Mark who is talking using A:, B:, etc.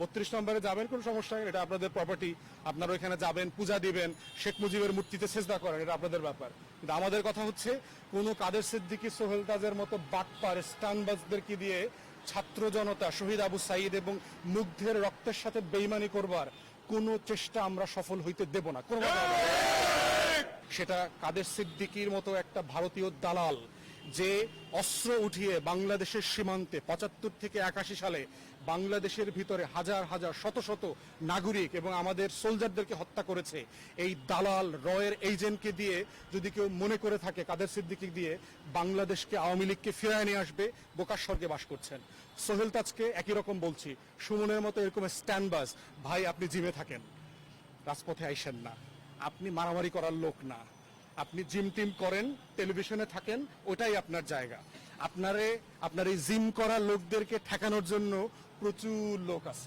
A: বত্রিশ নম্বরে যাবেন, কোনো সমস্যা এটা আপনাদের প্রপার্টি আপনারা ওইখানে যাবেন, পূজা দিবেন, শেখ মুজিবের মূর্তিতে সেজদা করেন, এটা আপনাদের ব্যাপার। কিন্তু আমাদের কথা হচ্ছে, কোনো কাদের সিদ্দিকি, সোহেল তাজের মতো বাটপার স্টানবাজদেরকে দিয়ে ছাত্র জনতা, শহীদ আবু সাইদ এবং মুগ্ধের রক্তের সাথে বেইমানি করবার কোনো চেষ্টা আমরা সফল হইতে দেব না। কোনো সেটা কাদের সিদ্দিকির মতো একটা ভারতীয় দালাল যে অস্ত্র উঠিয়ে বাংলাদেশের সীমান্তে পঁচাত্তর থেকে একাশি সালে বাংলাদেশের ভিতরে হাজার হাজার, শত শত নাগরিক এবং আমাদের সোলজারদেরকে হত্যা করেছে। এই দালাল রয়ের এজেন্টকে দিয়ে যদি কেউ মনে করে থাকে, কাদের সিদ্দিকি দিয়ে বাংলাদেশকে আওয়ামী লীগকে ফিরায় নিয়ে আসবে, বোকার স্বর্গে বাস করছেন। সোহেল তাজকে একই রকম বলছি, সুমনের মতো এরকম স্ট্যান্ডবাজ, ভাই আপনি জিমে থাকেন, রাজপথে আইসেন না। আপনি মারামারি করার লোক না। আপনি জিম টিম করেন, টেলিভিশনে থাকেন, ওটাই আপনার জায়গা। আপনারে, আপনার এই জিম করা লোকদেরকে ঠেকানোর জন্য প্রচুর লোক আছে।